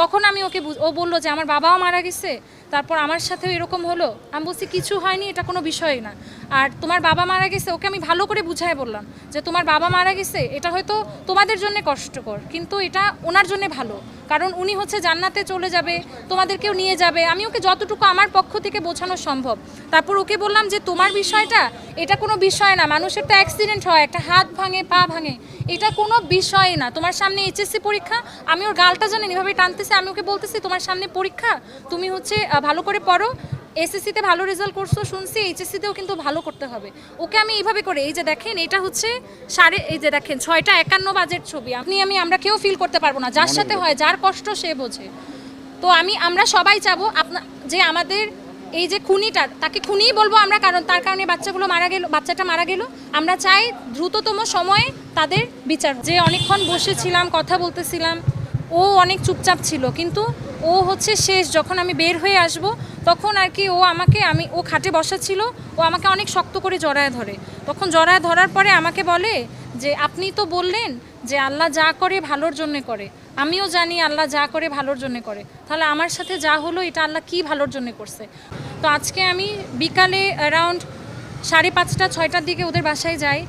তখন আমি ওকে ও বলল যে, আমার বাবাও মারা গেছে, তারপর আমার সাথেও এরকম হলো। আমি বলছি, কিছু হয়নি, এটা কোনো বিষয় না। আর তোমার বাবা মারা গেছে, ওকে আমি ভালো করে বুঝাই বললাম যে, তোমার বাবা মারা গেছে, এটা হয়তো তোমাদের জন্য কষ্টকর, কিন্তু এটা ওনার জন্য ভালো। কারণ উনি হচ্ছে জান্নাতে চলে যাবে, তোমাদেরকেও নিয়ে যাবে। আমি ওকে যতটুকু আমার পক্ষ থেকে বোঝানো সম্ভব। তারপর ওকে বললাম যে, তোমার বিষয়টা, এটা কোনো বিষয় না। মানুষের তো অ্যাক্সিডেন্ট হয়, একটা হাত ভাঙে, পা ভাঙে। এটা কোনো বিষয় না। তোমার সামনে এইচএসসি পরীক্ষা, আমি ওর গালটা জানেন এভাবে টানতেছি আমি ওকে বলতেছি তোমার সামনে পরীক্ষা তুমি হচ্ছে ভালো করে পড়ো। এসএসসিতে ভালো রেজাল্ট করছ শুনছি এইচএসসিতেও কিন্তু ভালো করতে হবে। ওকে আমি এইভাবে করে এই যে দেখেন এটা হচ্ছে সাড়ে এই যে দেখেন ছয়টা একান্ন বাজের ছবি। আপনি আমি আমরা কেউ ফিল করতে পারব না যার সাথে হয় যার কষ্ট সে বোঝে। তো আমি আমরা সবাই চাবো আপনা যে আমাদের এই যে খুনিটার তাকে খুনিই বলব আমরা কারণ তার কারণে বাচ্চাগুলো মারা গেল বাচ্চাটা মারা গেল। আমরা চাই দ্রুততম সময়ে তাদের বিচার যে অনেকক্ষণ বসেছিলাম কথা বলতেছিলাম ও অনেক চুপচাপ ছিল, কিন্তু ও হচ্ছে শেষ, যখন আমি বের হয়ে আসব, তখন আর কি ও আমাকে, আমি, ও খাটে বসা ছিল, ও আমাকে অনেক শক্ত করে জড়ায় ধরে। তখন জড়ায় ধরার পরে আমাকে বলে যে, আপনি তো বললেন যে, আল্লাহ যা করে ভালোর জন্য করে। আমিও জানি আল্লাহ যা করে ভালোর জন্যে করে। তাহলে আমার সাথে যা হলো, এটা আল্লাহ কি ভালোর জন্যে করছে? তো আজকে আমি বিকালে অ্যারাউন্ড সাড়ে পাঁচটা, ছয়টার দিকে ওদের বাসায় যাই।